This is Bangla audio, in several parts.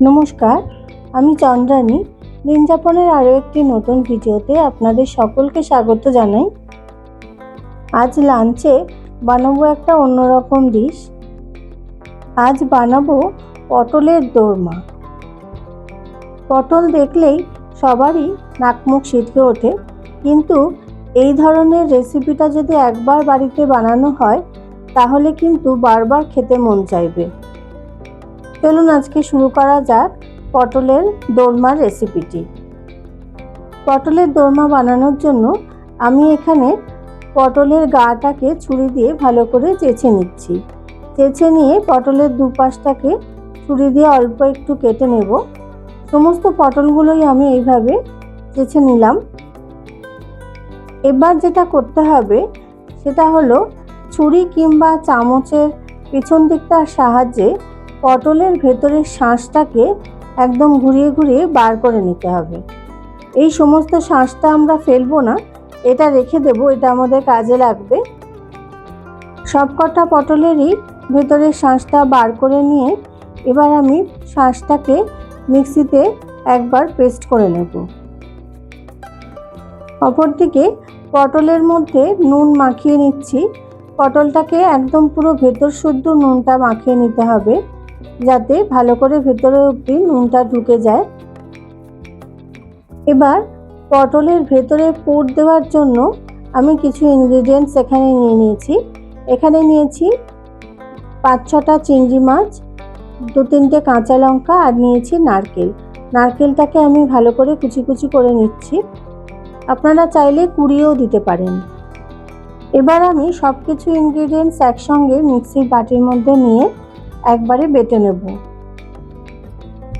নমস্কার, আমি চন্দ্রানী। দিনযাপনের আরও একটি নতুন ভিডিওতে আপনাদের সকলকে স্বাগত জানাই। আজ লাঞ্চে বানাবো একটা অন্যরকম ডিশ। আজ বানাবো পটলের দোরমা। পটল দেখলেই সবারই নাকমুখ ছিটকে ওঠে। কিন্তু এই ধরনের রেসিপিটা যদি একবার বাড়িতে বানানো হয়, তাহলে কিন্তু বারবার খেতে মন চাইবে। চলুন আজকে শুরু করা যাক পটলের দোরমার রেসিপিটি। পটলের দোরমা বানানোর জন্য আমি এখানে পটলের গাটাকে ছুরি দিয়ে ভালো করে চেঁচে নিচ্ছি। চেঁচে নিয়ে পটলের দুপাশটাকে ছুরি দিয়ে অল্প একটু কেটে নেব। সমস্ত পটলগুলোই আমি এইভাবে চেঁচে নিলাম। এবার যেটা করতে হবে সেটা হলো ছুরি কিংবা চামচের পিছন দিকটার সাহায্যে পটলের ভেতরের শাঁসটাকে একদম ঘুরিয়ে ঘুরিয়ে বার করে নিতে হবে। এই সমস্ত শাঁসটা আমরা ফেলব না, এটা রেখে দেবো, এটা আমাদের কাজে লাগবে। সবকটা পটলেরই ভেতরের শাঁসটা বার করে নিয়ে এবার আমি শাঁসটাকে মিক্সিতে একবার পেস্ট করে নেব। অপরদিকে পটলের মধ্যে নুন মাখিয়ে নিচ্ছি। পটলটাকে একদম পুরো ভেতর শুদ্ধ নুনটা মাখিয়ে নিতে হবে। যাতে ভালো করে ভেতরে অবধি নুনটা ঢুকে যায়। এবার পটলের ভেতরে পুর দেওয়ার জন্য আমি কিছু ইনগ্রিডিয়েন্টস এখানে নিয়ে নিয়েছি। এখানে নিয়েছি পাঁচ ছটা চিংড়ি মাছ, দু তিনটে কাঁচা লঙ্কা আর নিয়েছি নারকেল। নারকেলটাকে আমি ভালো করে কুচি কুচি করে নিচ্ছি। আপনারা চাইলে কুড়িয়েও দিতে পারেন। এবার আমি সব কিছু ইনগ্রিডিয়েন্টস একসঙ্গে মিক্সির বাটির মধ্যে নিয়ে একবারে বেটে নেব।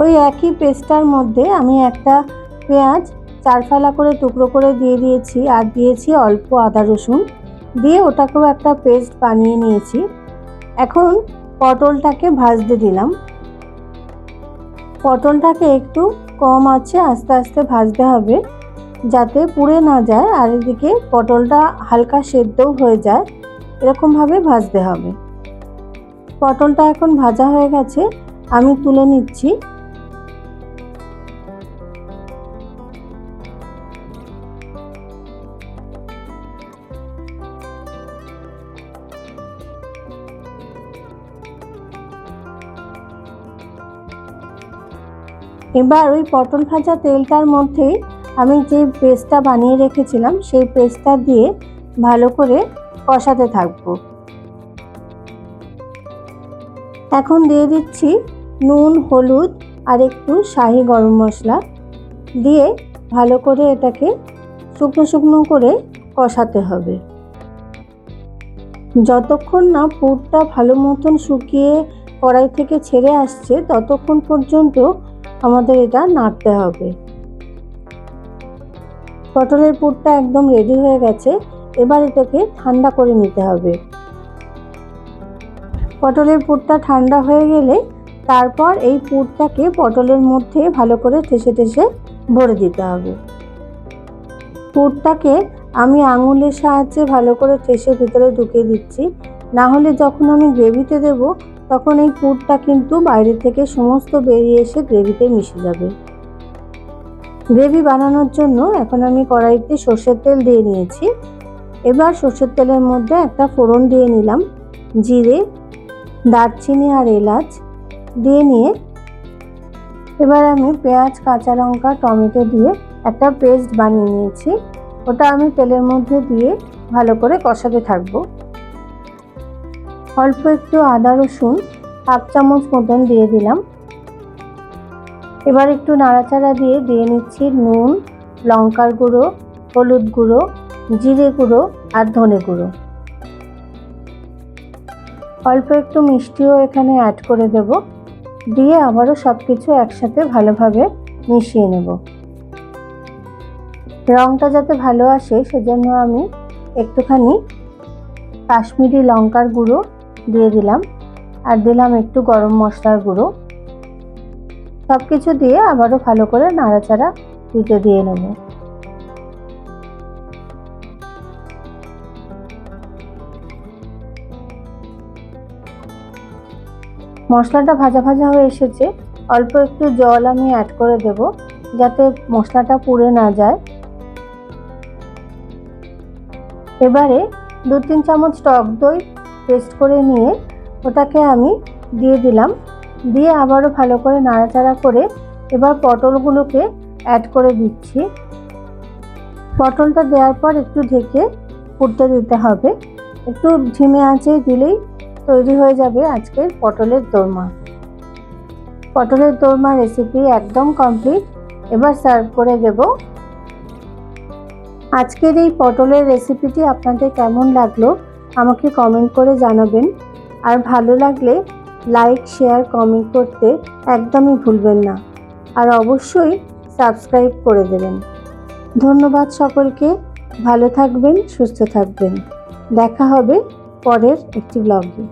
ওই একই পেস্টটার মধ্যে আমি একটা পেঁয়াজ চারফালা করে টুকরো করে দিয়ে দিয়েছি আর দিয়েছি অল্প আদা রসুন। দিয়ে ওটাকেও একটা পেস্ট বানিয়ে নিয়েছি। এখন পটলটাকে ভাজতে দিলাম। পটলটাকে একটু কম আছে, আস্তে আস্তে ভাজতে হবে যাতে পুড়ে না যায়। আর এদিকে পটলটা হালকা সেদ্ধও হয়ে যায়। এরকমভাবে ভাজতে হবে। পটলটা এখন ভাজা হয়ে গেছে, আমি তুলে নিচ্ছি। এবার ওই পটল ভাজা তেলটার মধ্যেই আমি যে পেস্টটা বানিয়ে রেখেছিলাম, সেই পেস্টটা দিয়ে ভালো করে কষাতে থাকব। এখন দিয়ে দিচ্ছি নুন, হলুদ আর একটু শাহি গরম মশলা। দিয়ে ভালো করে এটাকে শুকনো শুকনো করে কষাতে হবে। যতক্ষণ না পুরটা ভালো মতন শুকিয়ে কড়াই থেকে ছেড়ে আসছে, ততক্ষণ পর্যন্ত আমাদের এটা নাড়তে হবে। পটলের পুরটা একদম রেডি হয়ে গেছে। এবার এটাকে ঠান্ডা করে নিতে হবে। পটলের পুরটা ঠান্ডা হয়ে গেলে তারপর এই পুরটাকে পটলের মধ্যে ভালো করে ঠেসে ঠেসে ভরে দিতে হবে। পুরটাকে আমি আঙুলের সাহায্যে ভালো করে ঠেসে ভিতরে ঢুকিয়ে দিচ্ছি। না হলে যখন আমি গ্রেভিতে দেব, তখন এই পুরটা কিন্তু বাইরে থেকে সমস্ত বেরিয়ে এসে গ্রেভিতে মিশে যাবে। গ্রেভি বানানোর জন্য এখন আমি কড়াইতে সর্ষের তেল দিয়ে নিয়েছি। এবার সর্ষের তেলের মধ্যে একটা ফোড়ন দিয়ে নিলাম, জিরে দারচিনি আর এলাচ দিয়ে নিয়ে এবার আমি পেঁয়াজ, কাঁচা লঙ্কা, টমেটো দিয়ে একটা পেস্ট বানিয়ে নিয়েছি। ওটা আমি তেলের মধ্যে দিয়ে ভালো করে কষাতে থাকব। অল্প একটু আদা, রসুন, হাফ চামচ মতন দিয়ে দিলাম। এবার একটু নাড়াচাড়া দিয়ে দিয়ে নিচ্ছি নুন, লঙ্কার গুঁড়ো, হলুদ গুঁড়ো, জিরে গুঁড়ো আর ধনে গুঁড়ো। অল্প একটু মিষ্টিও এখানে অ্যাড করে দেব। দিয়ে আবারও সব কিছু একসাথে ভালোভাবে মিশিয়ে নেব। রঙটা যাতে ভালো আসে, সেজন্য আমি একটুখানি কাশ্মীরি লঙ্কার গুঁড়ো দিয়ে দিলাম। আর দিলাম একটু গরম মশলার গুঁড়ো। সব কিছু দিয়ে আবারও ভালো করে নাড়াচাড়া দিতে দিয়ে নেব। মশলাটা ভাজা ভাজা হয়ে এসেছে, অল্প একটু জল আমি অ্যাড করে দেব যাতে মশলাটা পুড়ে না যায়। এবারে দু তিন চামচ টক দই পেস্ট করে নিয়ে ওটাকে আমি দিয়ে দিলাম। দিয়ে আবারও ভালো করে নাড়াচাড়া করে এবার পটলগুলোকে অ্যাড করে দিচ্ছি। পটলটা দেওয়ার পর একটু ঢেকে ফুটতে দিতে হবে। একটু ঝিমে আঁচে দিলেই তৈরি হয়ে যাবে আজকের পটলের দোরমা। পটলের দোরমা রেসিপি একদম কমপ্লিট এবার সার্ভ করে দেব। আজকের এই পটলের রেসিপিটি আপনাদের কেমন লাগল আমাকে কমেন্ট করে জানাবেন। আর ভালো লাগলে লাইক শেয়ার কমেন্ট করতে একদমই ভুলবেন না। আর অবশ্যই সাবস্ক্রাইব করে দেবেন। ধন্যবাদ সকলকে। ভালো থাকবেন, সুস্থ থাকবেন। দেখা হবে পরের একটি ব্লগে